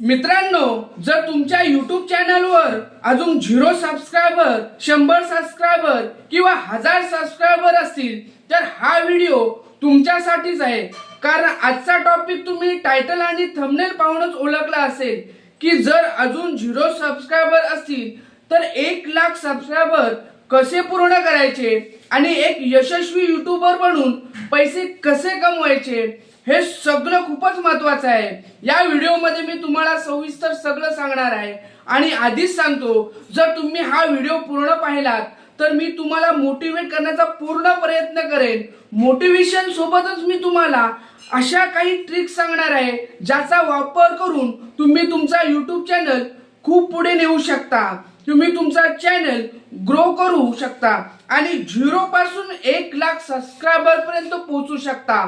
मित्रांनो जर तुमच्या युट्यूब चॅनलवर अजून झिरो सबस्क्रायबर शंभर सबस्क्रायबर किंवा हजार सबस्क्रायबर असतील तर हा व्हिडिओ तुमच्यासाठीच आहे. कारण आजचा टॉपिक तुम्ही टायटल आणि थंबनेल पाहूनच ओळखला असेल की जर अजून झिरो सबस्क्रायबर असतील तर एक लाख सबस्क्रायबर कसे पूर्ण करायचे आणि एक यशस्वी युट्यूबर बनून पैसे कसे कमवायचे? हे सगळं खूपच महत्वाचं आहे. या व्हिडिओमध्ये मी तुम्हाला सविस्तर सगळं सांगणार आहे. आणि आधीच सांगतो जर तुम्ही हा व्हिडिओ पूर्ण पाहिलात तर मी तुम्हाला मोटिवेट करण्याचा पूर्ण प्रयत्न करेन. मोटिवेशन सोबतच मी तुम्हाला अशा काही ट्रिक्स सांगणार आहे ज्याचा वापर करून तुम्ही तुमचा युट्यूब चॅनल खूप पुढे नेऊ शकता. तुम्ही तुमचा चॅनल ग्रो करू शकता आणि झिरो पासून एक लाख सबस्क्रायबर पर्यंत पोहोचू शकता.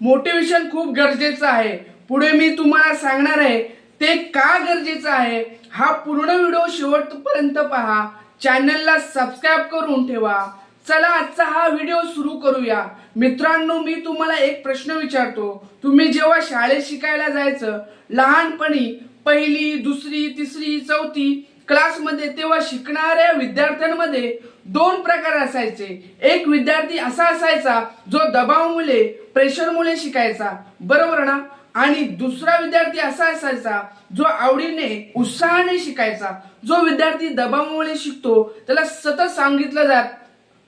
मोटिवेशन खूप गरजेचं आहे. पुढे मी तुम्हाला सांगणार आहे ते का गरजेचं आहे हा पूर्ण व्हिडिओ शेवटपर्यंत पहा. चॅनलला सबस्क्राईब करून ठेवा. चला आजचा हा व्हिडिओ सुरू करूया. मित्रांनो मी तुम्हाला एक प्रश्न विचारतो. तुम्ही जेव्हा शाळेत शिकायला जायचं लहानपणी पहिली दुसरी तिसरी चौथी क्लासमध्ये तेव्हा शिकणाऱ्या विद्यार्थ्यांमध्ये दोन प्रकार असायचे. एक विद्यार्थी असा असायचा जो दबावामुळे प्रेशरमुळे शिकायचा. बरोबर ना? आणि दुसरा विद्यार्थी असा असायचा जो आवडीने उत्साहाने शिकायचा. जो विद्यार्थी दबावामुळे शिकतो त्याला सतत सांगितलं जात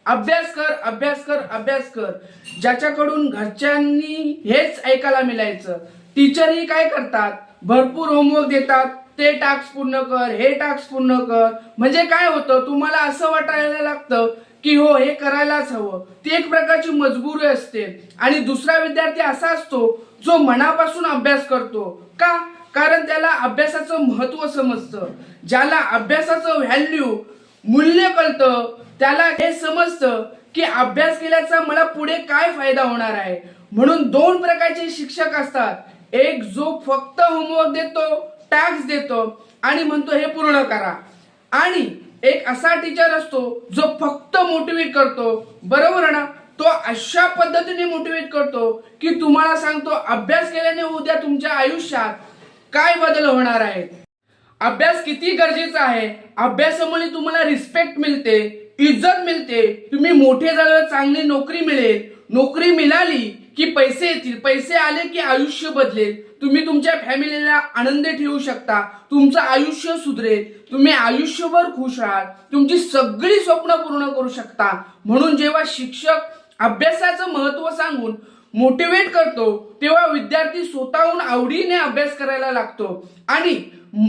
अभ्यास कर अभ्यास कर अभ्यास कर. ज्याच्याकडून घरच्यांनी हेच ऐकायला मिळायचं. टीचरही काय करतात? भरपूर होमवर्क देतात. ते टास्क पूर्ण कर हे टास्क पूर्ण कर. म्हणजे काय होतं तुम्हाला असं वाटायला लागतं की हो हे करायलाच हवं. ती एक प्रकारची मजबुरी असते. आणि दुसरा विद्यार्थी असा असतो जो मनापासून अभ्यास करतो. का? कारण त्याला अभ्यासाचं महत्त्व समजतं. ज्याला अभ्यासाचं व्हॅल्यू मूल्य कळतं त्याला हे समजतं की अभ्यास केल्याचा मला पुढे काय फायदा होणार आहे. म्हणून दोन प्रकारचे शिक्षक असतात. एक जो फक्त होमवर्क देतो टॅक्स देतो आणि म्हणतो हे पूर्ण करा. आणि एक असा टीचर असतो जो फक्त मोटिवेट करतो. बरोबर ना? तो अशा पद्धतीने मोटिवेट करतो की तुम्हाला सांगतो अभ्यास केल्याने उद्या तुमच्या आयुष्यात काय बदल होणार आहेत? अभ्यास किती गरजेचा आहे? अभ्यासामुळे तुम्हाला रिस्पेक्ट मिळते इज्जत मिळते. तुम्ही मोठे झाल्यावर चांगली नोकरी मिळेल. नोकरी मिळाली की पैसे येतील पैसे आले की आयुष्य बदलेल. तुम्ही तुमच्या फॅमिलीला आनंदी ठेवू शकता तुमचं आयुष्य सुधरेल तुम्ही आयुष्यभर खुश राहाल तुमची सगळी स्वप्न पूर्ण करू शकता. म्हणून जेव्हा शिक्षक अभ्यासाचं महत्त्व सांगून मोटिवेट करतो तेव्हा विद्यार्थी स्वतःहून आवडीने अभ्यास करायला लागतो. आणि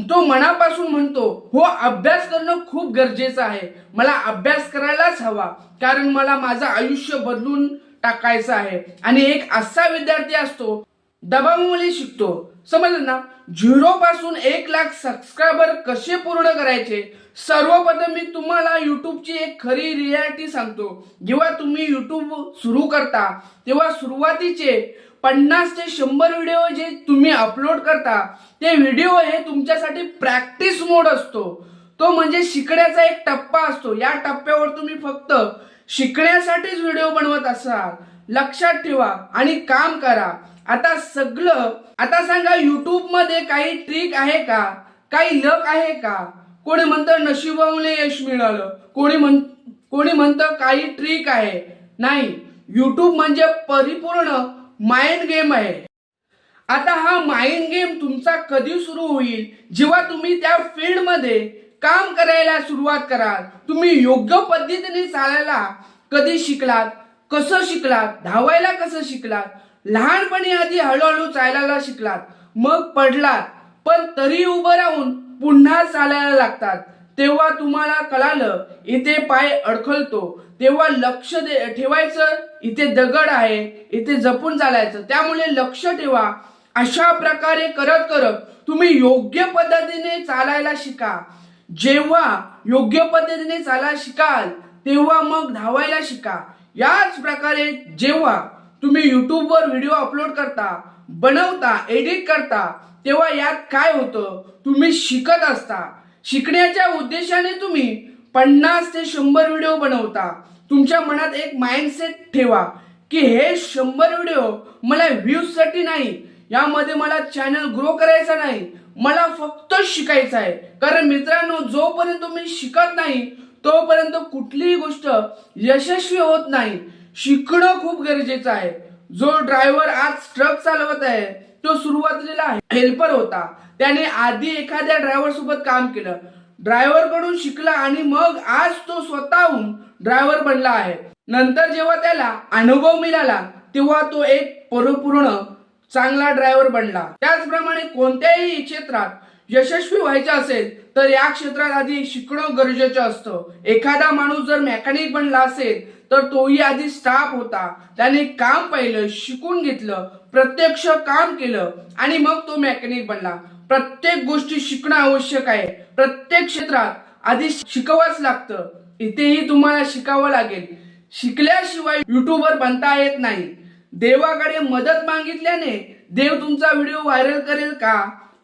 तो मनापासून म्हणतो हो अभ्यास करणं खूप गरजेचं आहे. मला अभ्यास करायलाच हवा. कारण मला माझं आयुष्य बदलून टाकायचं आहे. आणि एक असा विद्यार्थी असतो दबावामुळे शिकतो. समजलं ना? झिरो पासून एक लाख सबस्क्रायबर कसे पूर्ण करायचे? सर्वप्रथम मी तुम्हाला युट्यूबची एक खरी रियालिटी सांगतो. जेव्हा तुम्ही युट्यूब सुरू करता तेव्हा सुरुवातीचे पन्नास ते शंभर व्हिडिओ जे तुम्ही अपलोड करता ते व्हिडिओ हे तुमच्यासाठी प्रॅक्टिस मोड असतो. तो म्हणजे शिकण्याचा एक टप्पा असतो. या टप्प्यावर तुम्ही फक्त शिकण्यासाठीच व्हिडिओ बनवत असाल लक्षात ठेवा आणि काम करा. आता सगळं आता सांगा युट्यूबमध्ये काही ट्रिक आहे का? काही लक आहे का? कोणी म्हणतं नशिबामुळे यश मिळालं. कोणी म्हण कोणी म्हणतं काही ट्रिक आहे. नाही युट्यूब म्हणजे परिपूर्ण माइंड गेम आहे. आता हा माइंड गेम तुमचा कधी सुरू होईल? जेव्हा तुम्ही त्या फील्डमध्ये काम करायला सुरुवात कराल. तुम्ही योग्य पद्धतीने चालायला कधी शिकलात? कसं शिकलात? धावायला कसं शिकलात? लहानपणी आधी हळूहळू चालायला शिकलात. मग पडलात. पण तरी उभं राहून पुन्हा चालायला लागतात. तेव्हा तुम्हाला कळालं इथे पाय अडखलतो. तेव्हा लक्ष दे ठेवायचं इथे दगड आहे इथे जपून चालायचं. त्यामुळे लक्ष ठेवा. अशा प्रकारे करत करत तुम्ही योग्य पद्धतीने चालायला शिका. जेव्हा योग्य पद्धतीने चालायला शिकाल तेव्हा मग धावायला शिका. याच प्रकारे जेव्हा तुम्ही युट्यूबवर व्हिडिओ अपलोड करता बनवता एडिट करता तेव्हा यात काय होतं? तुम्ही शिकत असता. शिकण्याच्या उद्देशाने तुम्ही पन्नास ते शंभर व्हिडिओ बनवता. तुमच्या मनात एक माइंडसेट ठेवा की हे शंभर व्हिडिओ मला व्ह्यूजसाठी नाही यामध्ये मला चॅनल ग्रो करायचा नाही. मला फक्त शिकायचं आहे. कारण मित्रांनो जोपर्यंत तुम्ही शिकत नाही तोपर्यंत कुठलीही गोष्ट यशस्वी होत नाही. शिकणं खूप गरजेचं आहे. जो ड्रायव्हर आज ट्रक चालवत आहे तो सुरुवातीला हेल्पर होता. त्याने आधी एखाद्या ड्रायव्हर सोबत काम केलं. ड्रायव्हरकडून शिकला आणि मग आज तो स्वतःहून ड्रायव्हर बनला आहे. नंतर जेव्हा त्याला अनुभव मिळाला तेव्हा तो एक परिपूर्ण चांगला ड्रायव्हर बनला. त्याचप्रमाणे कोणत्याही क्षेत्रात यशस्वी व्हायचं असेल तर या क्षेत्रात आधी शिकणं गरजेचं असतं. एखादा माणूस जर मेकॅनिक बनला असेल तर तोही आधी स्टाफ होता. त्याने काम पाहिलं शिकून घेतलं प्रत्यक्ष काम केलं आणि मग तो मेकॅनिक बनला. प्रत्येक गोष्टी शिकणं आवश्यक आहे. प्रत्येक क्षेत्रात आधी शिकवाच लागतं. इथेही तुम्हाला शिकावं लागेल. शिकल्याशिवाय युट्यूबर बनता येत नाही. देवाकडे मदत मागितल्याने देव तुमचा व्हिडिओ व्हायरल करेल का?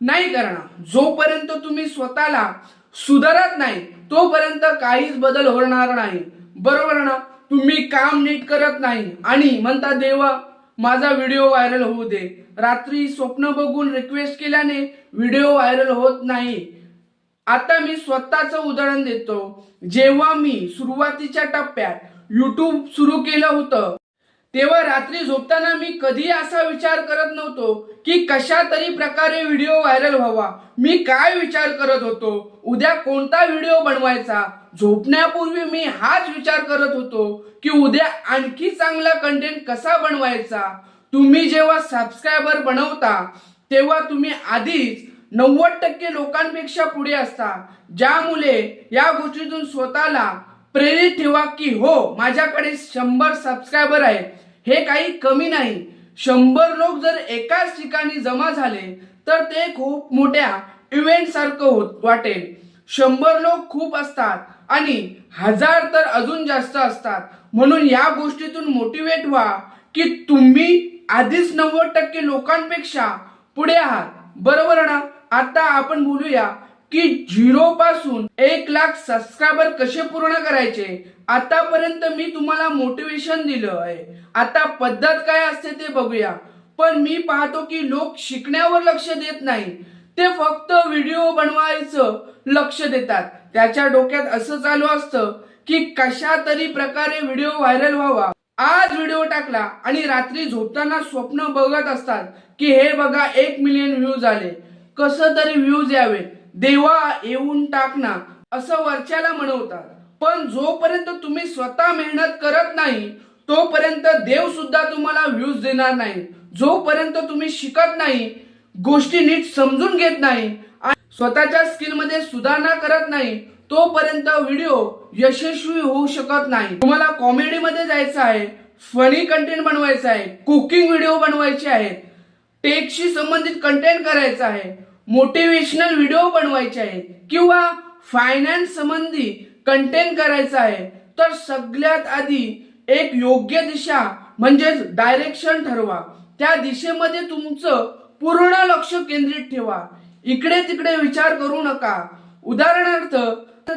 नाही करणार. जोपर्यंत तुम्ही स्वतःला सुधारत नाही तोपर्यंत काहीच बदल होणार नाही. बरोबर ना? तुम्ही काम नीट करत नाही आणि म्हणता देवा माझा व्हिडिओ व्हायरल होऊ दे. रात्री स्वप्न बघून रिक्वेस्ट केल्याने व्हिडिओ व्हायरल होत नाही. आता मी स्वतःचं उदाहरण देतो. जेव्हा मी सुरुवातीच्या टप्प्यात युट्यूब सुरू केलं होतं तेव्हा रात्री झोपताना मी कधी असा विचार करत नव्हतो की कशा तरी प्रकारे व्हिडिओ व्हायरल व्हावा. मी काय विचार करत होतो? उद्या कोणता व्हिडिओ बनवायचा? झोपण्यापूर्वी मी हाच विचार करत होतो की उद्या आणखी चांगला कंटेंट कसा बनवायचा? तुम्ही जेव्हा सबस्क्रायबर बनवता तेव्हा तुम्ही आधीच नव्वद टक्के लोकांपेक्षा पुढे असता. ज्यामुळे या गोष्टीतून स्वतःला प्रेरित ठेवा की हो माझ्याकडे शंभर सबस्क्रायबर आहे हे काही कमी नाही. शंभर लोक जर एकाच ठिकाणी जमा झाले तर ते खूप मोठ्या इव्हेंट सारखं होत वाटेल. शंभर लोक खूप असतात आणि हजार तर अजून जास्त असतात. म्हणून या गोष्टीतून मोटिवेट व्हा की तुम्ही आधीच नव्वद टक्के लोकांपेक्षा पुढे आहात. बरोबर ना? आता आपण बोलूया की झिरो पासून एक लाख सबस्क्रायबर कसे पूर्ण करायचे? आतापर्यंत मी तुम्हाला मोटिवेशन दिलं आहे. आता पद्धत काय असते ते बघूया. पण मी पाहतो की लोक शिकण्यावर लक्ष देत नाही. ते फक्त व्हिडिओ बनवायचं लक्ष देतात. त्याच्या डोक्यात असं चालू असतं की कशा तरी प्रकारे व्हिडिओ व्हायरल व्हावा. आज व्हिडिओ टाकला आणि रात्री झोपताना स्वप्न बघत असतात की हे बघा एक मिलियन व्ह्यूज आले. कसं तरी व्ह्यूज यावे देवा येऊन टाकना असं वरच्याला म्हणवतात. पण जोपर्यंत तुम्ही स्वतः मेहनत करत नाही तोपर्यंत देव सुद्धा तुम्हाला व्ह्यूज देणार नाही. जोपर्यंत तुम्ही शिकत नाही गोष्टी नीट समजून घेत नाही स्वतःच्या स्किलमध्ये सुधारणा करत नाही तोपर्यंत व्हिडिओ यशस्वी होऊ शकत नाही. तुम्हाला कॉमेडी मध्ये जायचं आहे फनी कंटेंट बनवायचं आहे कुकिंग व्हिडिओ बनवायचे आहेत टेकशी संबंधित कंटेंट करायचं आहे मोटिवेशनल व्हिडिओ बनवायचे आहेत किंवा फायनान्स संबंधी कंटेंट करायचं आहे. तर सगळ्यात आधी एक योग्य दिशा म्हणजेच डायरेक्शन ठरवा. त्या दिशेमध्ये तुमचं पूर्ण लक्ष केंद्रित ठेवा. इकडे तिकडे विचार करू नका. उदाहरणार्थ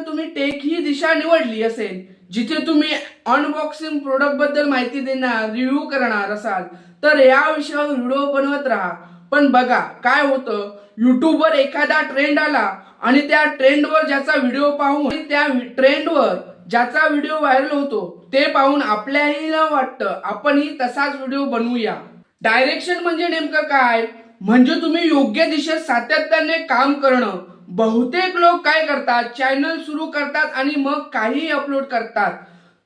तुम्ही टेक ही दिशा निवडली असेल जिथे तुम्ही अनबॉक्सिंग प्रोडक्टबद्दल माहिती देणार रिव्ह्यू करणार असाल तर या विषयावर व्हिडिओ बनवत राहा. पण बघा काय होतं? युट्यूबवर एखादा ट्रेंड आला आणि त्या ट्रेंडवर ज्याचा व्हिडिओ पाहून त्या ट्रेंडवर ज्याचा व्हिडिओ व्हायरल होतो ते पाहून आपल्याही न वाटतं आपणही तसाच व्हिडिओ बनवूया. डायरेक्शन म्हणजे नेमकं काय? म्हणजे तुम्ही योग्य दिशेत सातत्याने काम करणं. बहुतेक लोक काय करतात? चॅनल सुरू करतात आणि मग काही अपलोड करतात.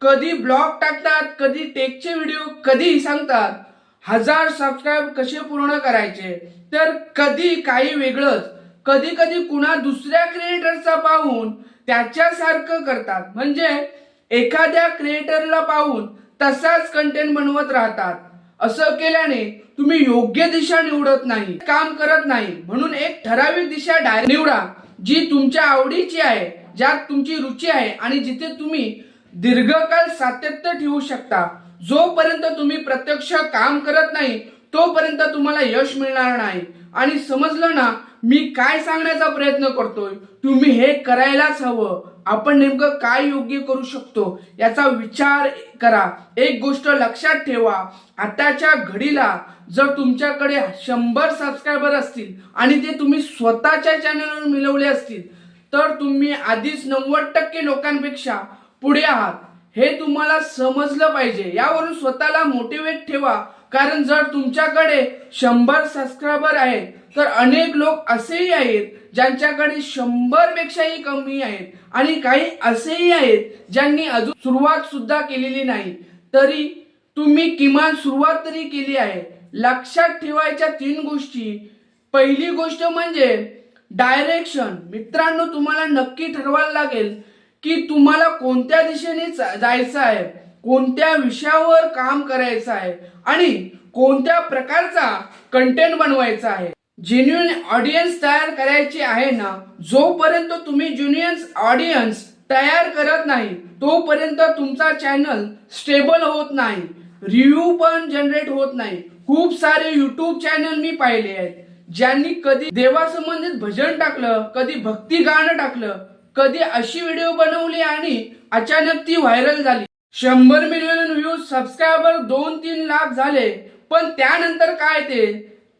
कधी ब्लॉग टाकतात कधी टेकचे व्हिडिओ कधी सांगतात. हजार सबस्क्राईब कसे पूर्ण करायचे? तर कधी काही वेगळंच. कधी कधी कुणा दुसऱ्या क्रिएटरचा पाहून त्याच्यासारखं करतात. म्हणजे एखाद्या क्रिएटरला पाहून तसाच कंटेंट बनवत राहतात. असं केल्याने तुम्ही योग्य दिशा निवडत नाही काम करत नाही. म्हणून एक ठराविक दिशा डायरेक्ट निवडा जी तुमच्या आवडीची आहे ज्यात तुमची रुची आहे आणि जिथे तुम्ही दीर्घकाळ सातत्य ठेवू शकता. जोपर्यंत तुम्ही प्रत्यक्ष काम करत नाही तोपर्यंत तुम्हाला यश मिळणार नाही. आणि समजलं ना मी काय सांगण्याचा प्रयत्न करतोय? तुम्ही हे करायलाच हवं. आपण नेमकं काय योग्य करू शकतो? याचा विचार करा. एक गोष्ट लक्षात ठेवा. आताच्या घडीला जर तुमच्याकडे शंभर सबस्क्रायबर असतील आणि ते तुम्ही स्वतःच्या चॅनलवर मिळवले असतील तर तुम्ही आधीच नव्वद टक्के लोकांपेक्षा पुढे आहात. हे तुम्हाला समजलं पाहिजे. यावरून स्वतःला मोटिवेट ठेवा. कारण जर तुमच्याकडे शंभर सबस्क्रायबर आहेत तर अनेक लोक असेही आहेत ज्यांच्याकडे शंभर पेक्षाही कमी आहेत आणि काही असेही आहेत ज्यांनी अजून सुरुवात सुद्धा केलेली नाही. तरी तुम्ही किमान सुरुवात तरी केली आहे. लक्षात ठेवायच्या तीन गोष्टी. पहिली गोष्ट म्हणजे डायरेक्शन मित्रांनो तुम्हाला नक्की ठरवायला लागेल की तुम्हाला कोणत्या दिशेने जायचं आहे? कोणत्या विषयावर काम करायचं आहे? आणि कोणत्या प्रकारचा कंटेंट बनवायचा आहे? जेन्युन ऑडियन्स तयार करायची आहे ना जोपर्यंत तुम्ही ज्युनियन्स ऑडियन्स तयार करत नाही तोपर्यंत तुमचा चॅनल स्टेबल होत नाही रिव्ह्यू पण जनरेट होत नाही. खूप सारे युट्यूब चॅनल मी पाहिले आहेत ज्यांनी कधी देवासंबंधित भजन टाकलं कधी भक्ती गाणं टाकलं कधी अशी व्हिडिओ बनवली आणि अचानक ती व्हायरल झाली. शंभर मिलियन व्ह्यूज सबस्क्रायबर दोन तीन लाख झाले. पण त्यानंतर काय ते?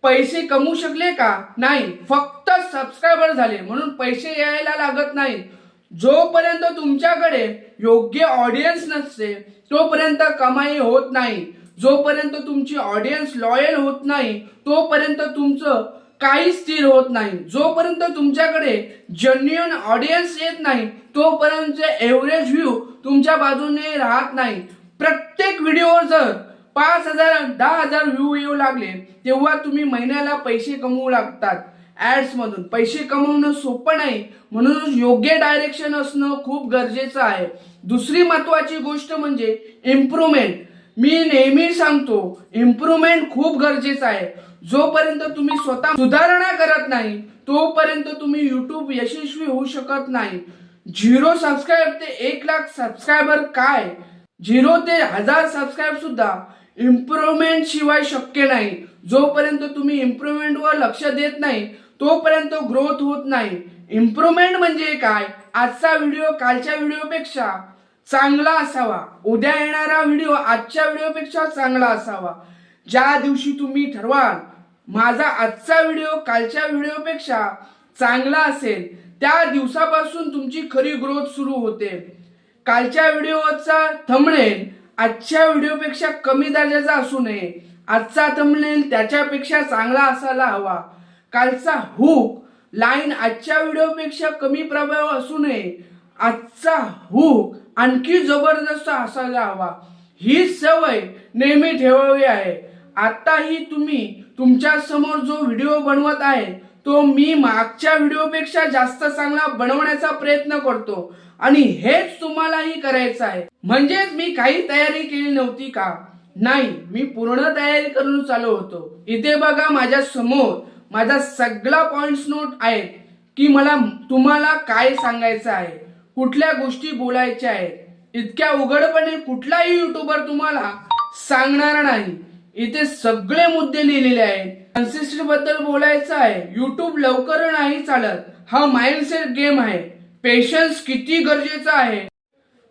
पैसे कमवू शकले का? नाही. फक्त सबस्क्रायबर झाले. म्हणून पैसे यायला लागत नाही जोपर्यंत तुमच्याकडे योग्य ऑडियन्स नसते तोपर्यंत कमाई होत नाही. जोपर्यंत तुमची ऑडियन्स लॉयल होत नाही तोपर्यंत तुमचं काही स्थिर होत नाही. जोपर्यंत तुमच्याकडे जन्युअन ऑडियन्स येत नाही तोपर्यंत एव्हरेज व्ह्यू तुमच्या बाजूने राहत नाही. प्रत्येक व्हिडिओवर जर पाच हजार दहा हजार व्ह्यू येऊ लागले तेव्हा तुम्ही महिन्याला पैसे कमवू लागतात. ऍड्स मधून. पैसे कमवणं सोपं नाही. म्हणून योग्य डायरेक्शन असणं खूप गरजेचं आहे. दुसरी महत्वाची गोष्ट म्हणजे इम्प्रुव्हमेंट मी नेहमी सांगतो इम्प्रुव्हमेंट खूप गरजेचं आहे. जोपर्यंत तुम्ही स्वतः सुधारणा करत नाही तोपर्यंत तुम्ही युट्यूब यशस्वी होऊ शकत नाही. झिरो सबस्क्राईब ते एक लाख सबस्क्रायबर काय? झिरो ते हजार सबस्क्राईब सुद्धा इम्प्रुव्हमेंट शिवाय शक्य नाही. जोपर्यंत तुम्ही इम्प्रुव्हमेंट वर लक्ष देत नाही तोपर्यंत ग्रोथ होत नाही. इम्प्रुव्हमेंट म्हणजे काय? आजचा व्हिडिओ कालच्या व्हिडिओपेक्षा चांगला असावा. उद्या येणारा व्हिडिओ आजच्या व्हिडिओपेक्षा चांगला असावा. ज्या दिवशी तुम्ही ठरवाल माझा आजचा व्हिडिओ कालच्या व्हिडिओपेक्षा चांगला असेल त्या दिवसापासून तुमची खरी ग्रोथ सुरू होते. कालच्या व्हिडिओचा थंबनेल आजच्या व्हिडिओपेक्षा कमी दर्जाचा असू नये. आजचा थंबनेल त्याच्यापेक्षा चांगला असायला हवा. कालचा हुक लाईन आजच्या व्हिडिओपेक्षा कमी प्रभाव असू नये. आजचा हुक आणखी जबरदस्त असायला हवा. ही सवय नेहमी ठेवावी आहे. आताही तुम्ही तुमच्यासमोर जो व्हिडिओ बनवत आहे तो मी मागच्या व्हिडिओपेक्षा जास्त चांगला बनवण्याचा प्रयत्न करतो. आणि हेच तुम्हालाही करायचं आहे. म्हणजेच मी काही तयारी केली नव्हती का? नाही मी पूर्ण तयारी करून चालू होतो. इथे बघा माझ्यासमोर माझा सगळा पॉइंट्स नोट आहेत की मला तुम्हाला काय सांगायचं आहे. कुठल्या गोष्टी बोलायच्या आहेत. इतक्या उघडपणे कुठलाही युट्यूबर तुम्हाला सांगणार नाही. इथे सगळे मुद्दे लिहिलेले आहेत. कन्सिस्टन्सी बद्दल बोलायचं आहे. युट्यूब लवकर नाही चालत. हा माइंडसेट गेम आहे. पेशन्स किती गरजेचा आहे?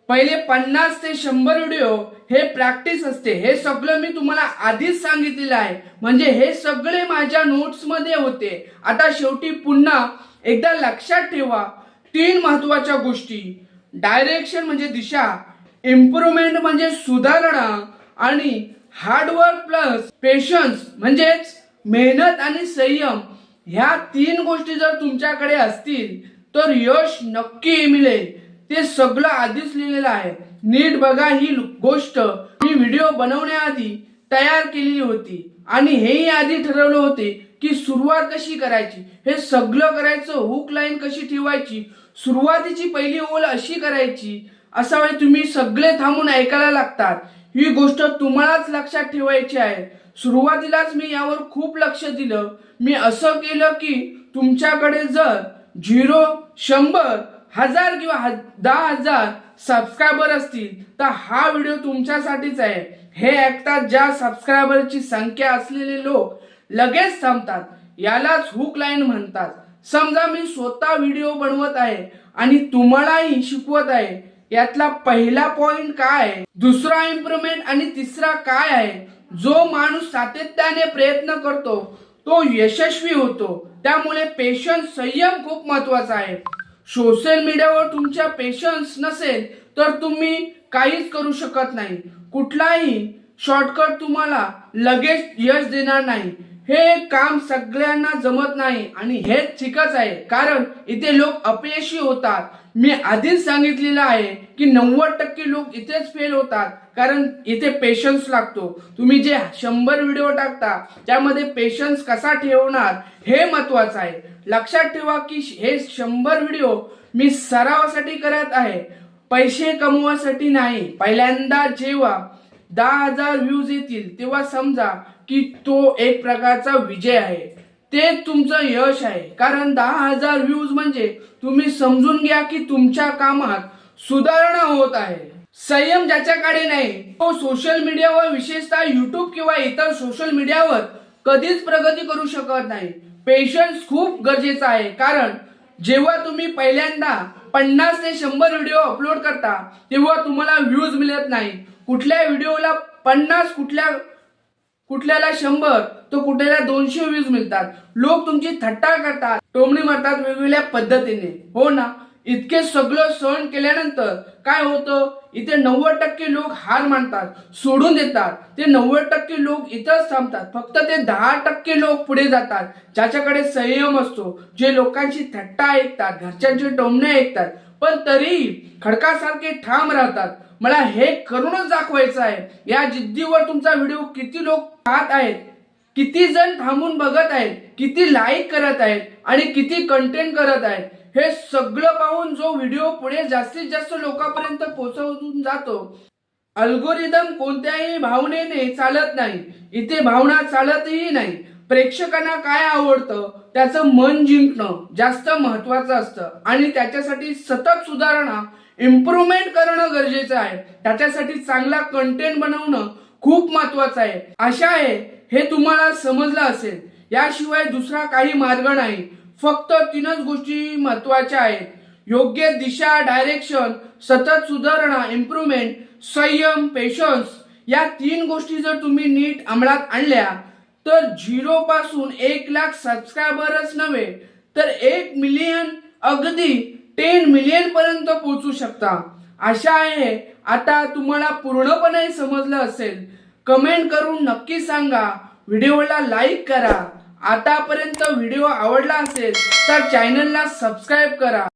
पहिले पन्नास ते शंभर व्हिडिओ हे प्रॅक्टिस असते. हे सगळं मी तुम्हाला आधीच सांगितलेलं आहे. म्हणजे हे सगळे माझ्या नोट्समध्ये होते. आता शेवटी पुन्हा एकदा लक्षात ठेवा तीन महत्त्वाच्या गोष्टी. डायरेक्शन म्हणजे दिशा. इम्प्रुव्हमेंट म्हणजे सुधारणा. आणि हार्डवर्क प्लस पेशन्स म्हणजेच मेहनत आणि संयम ह्या तीन गोष्टी जर तुमच्याकडे असतील तर यश नक्की मिळेल. ते सगळं आधीच लिहिलेलं आहे. नीट बघा ही गोष्ट. मी व्हिडिओ बनवण्याआधी तयार केलेली होती आणि हेही आधी ठरवलं होते की सुरुवात कशी करायची. हे सगळं करायचं हुक लाईन कशी ठेवायची सुरुवातीची पहिली ओळ अशी करायची असा वेळी तुम्ही सगळे थांबून ऐकायला लागतात. ही गोष्ट तुम्हालाच लक्षात ठेवायची आहे. सुरुवातीलाच मी यावर खूप लक्ष दिलं. मी असं केलं की तुमच्याकडे जर झिरो शंभर हजार किंवा दहा हजार सबस्क्रायबर असतील तर हा व्हिडिओ तुमच्यासाठीच आहे. हे ऐकतात ज्या सबस्क्रायबरची संख्या असलेले लोक लगेच थांबतात. यालाच हुक लाईन म्हणतात. समजा मी स्वतः व्हिडिओ बनवत आहे आणि तुम्हालाही शिकवत आहे. यातला पहिला पॉइंट काय? आहे दुसरा इम्प्रुव्हमेंट आणि तिसरा काय आहे? जो माणूस सातत्याने प्रयत्न करतो तो यशस्वी होतो. त्यामुळे पेशन्स संयम खूप महत्त्वाचा आहे. सोशल मीडियावर तुमच्या पेशन्स नसेल तर तुम्ही काहीच करू शकत नाही. कुठलाही शॉर्टकट तुम्हाला लगेच यश देणार नाही. हे काम सगळ्यांना जमत नाही आणि हेच ठीकच आहे. कारण इथे लोक अपयशी होतात. मी आधीच सांगितलेलं आहे की नव्वद टक्के लोक इथेच फेल होतात कारण इथे पेशन्स लागतो. तुम्ही जे शंभर व्हिडिओ टाकता त्यामध्ये पेशन्स कसा ठेवणार हे महत्वाचं आहे. लक्षात ठेवा की हे शंभर व्हिडिओ मी सरावासाठी करत आहे. पैसे कमवासाठी नाही. पहिल्यांदा जेव्हा दहा हजार व्ह्यूज येतील तेव्हा समजा की तो एक प्रकारचा विजय आहे. ते तुमचं यश आहे. कारण दहा हजार व्ह्यूज म्हणजे तुम्ही समजून घ्या की तुमच्या कामात सुधारणा होत आहे. संयम ज्याच्याकडे नाही तो सोशल मीडियावर विशेषतः युट्यूब किंवा इतर सोशल मीडियावर कधीच प्रगती करू शकत नाही. पेशन्स खूप गरजेचा आहे. कारण जेव्हा तुम्ही पहिल्यांदा पन्नास ते शंभर व्हिडिओ अपलोड करता तेव्हा तुम्हाला व्ह्यूज मिळत नाही. कुठल्या व्हिडिओला पन्नास कुठल्या कुठल्याला शंभर तर कुठल्याला दोनशे व्ह्यूज मिळतात. लोक तुमची थट्टा करतात टोमणी मारतात वेगवेगळ्या पद्धतीने. हो ना? इतके सगळं सहन केल्यानंतर काय होतं? इथे नव्वद टक्के लोक हार मानतात सोडून देतात. ते नव्वद टक्के लोक इथंच थांबतात. फक्त ते दहा टक्के लोक पुढे जातात. ज्याच्याकडे संयम असतो जे लोकांची थट्टा ऐकतात घरच्यांची टोमणे ऐकतात. पण तरीही खडकासारखे ठाम राहतात. मला हे करूनच दाखवायचं आहे. या जिद्दीवर तुमचा व्हिडिओ किती लोक पाहत आहेत किती जण थांबून बघत आहेत किती लाईक करत आहेत आणि किती कंटेंट करत आहेत हे सगळं पाहून जो व्हिडिओ पुढे जास्तीत जास्त लोकांपर्यंत पोहोचवून जातो अल्गोरिदम कोणत्याही भावनेने चालत नाही. इथे भावना चालतही नाही. प्रेक्षकांना काय आवडतं त्याचं मन जिंकणं जास्त महत्वाचं असतं. आणि त्याच्यासाठी सतत सुधारणा इम्प्रुव्हमेंट करणं गरजेचं आहे. त्याच्यासाठी चांगला कंटेंट बनवणं खूप महत्वाचं आहे. आशा आहे हे तुम्हाला समजलं असेल. याशिवाय दुसरा काही मार्ग नाही. फक्त तीनच गोष्टी महत्त्वाच्या आहेत. योग्य दिशा डायरेक्शन सतत सुधारणा इम्प्रुव्हमेंट संयम पेशन्स या तीन गोष्टी जर तुम्ही नीट अंमलात आणल्या तर झिरो पासून एक लाख सबस्क्रायबरच नव्हे तर एक मिलियन अगदी टेन मिलियन पर्यंत पोहोचू शकता. आशा आहे आता तुम्हाला पूर्णपणे समजलं असेल. कमेंट करून नक्की सांगा. व्हिडिओला लाईक करा. आतापर्यंत व्हिडिओ आवडला असेल तर चॅनलला सबस्क्राईब करा.